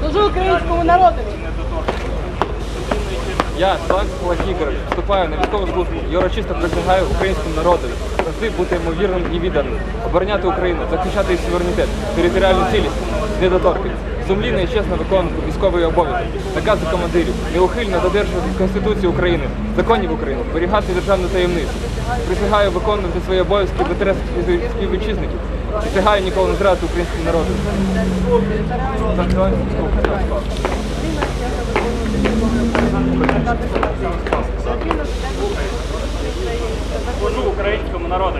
Служу українському народу. Я, Славський Олег вступаю на військову службу і урочисто присягаю українському народу завжди бути йому вірним і відданим, обороняти Україну, захищати її суверенітет, територіальну цілісність, недоторкність, сумлінно і чесно виконувати військовий обов'язок, накази командирів, неухильно додержувати Конституцію України, законів України, зберігати державну таємницю. Присягаю виконувати свої обов'язки в інтересах спів- співвітчизників. Присягаю ніколи не зрадити українському народу. Служу українському народу.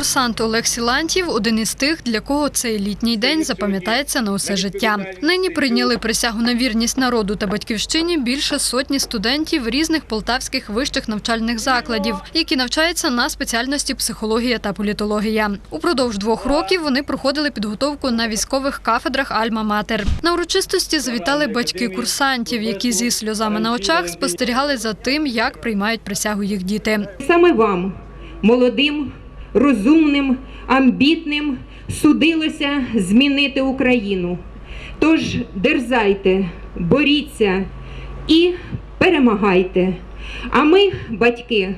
Курсант Олег Сілантів один із тих, для кого цей літній день запам'ятається на усе життя. Нині прийняли присягу на вірність народу та батьківщині більше сотні студентів різних полтавських вищих навчальних закладів, які навчаються на спеціальності психологія та політологія. Упродовж двох років вони проходили підготовку на військових кафедрах Альма-Матер. На урочистості завітали батьки курсантів, які зі сльозами на очах спостерігали за тим, як приймають присягу їх діти. Саме вам, молодим, розумним, амбітним, судилося змінити Україну. Тож дерзайте, боріться і перемагайте. А ми, батьки,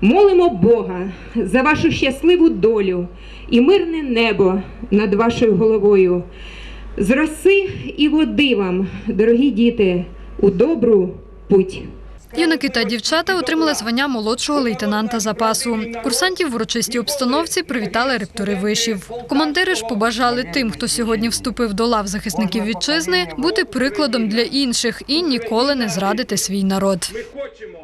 молимо Бога за вашу щасливу долю і мирне небо над вашою головою. З роси і води вам, дорогі діти, у добру путь. Юнаки та дівчата отримали звання молодшого лейтенанта запасу. Курсантів в урочистій обстановці привітали ректори вишів. Командири ж побажали тим, хто сьогодні вступив до лав захисників вітчизни, бути прикладом для інших і ніколи не зрадити свій народ. Ми хочемо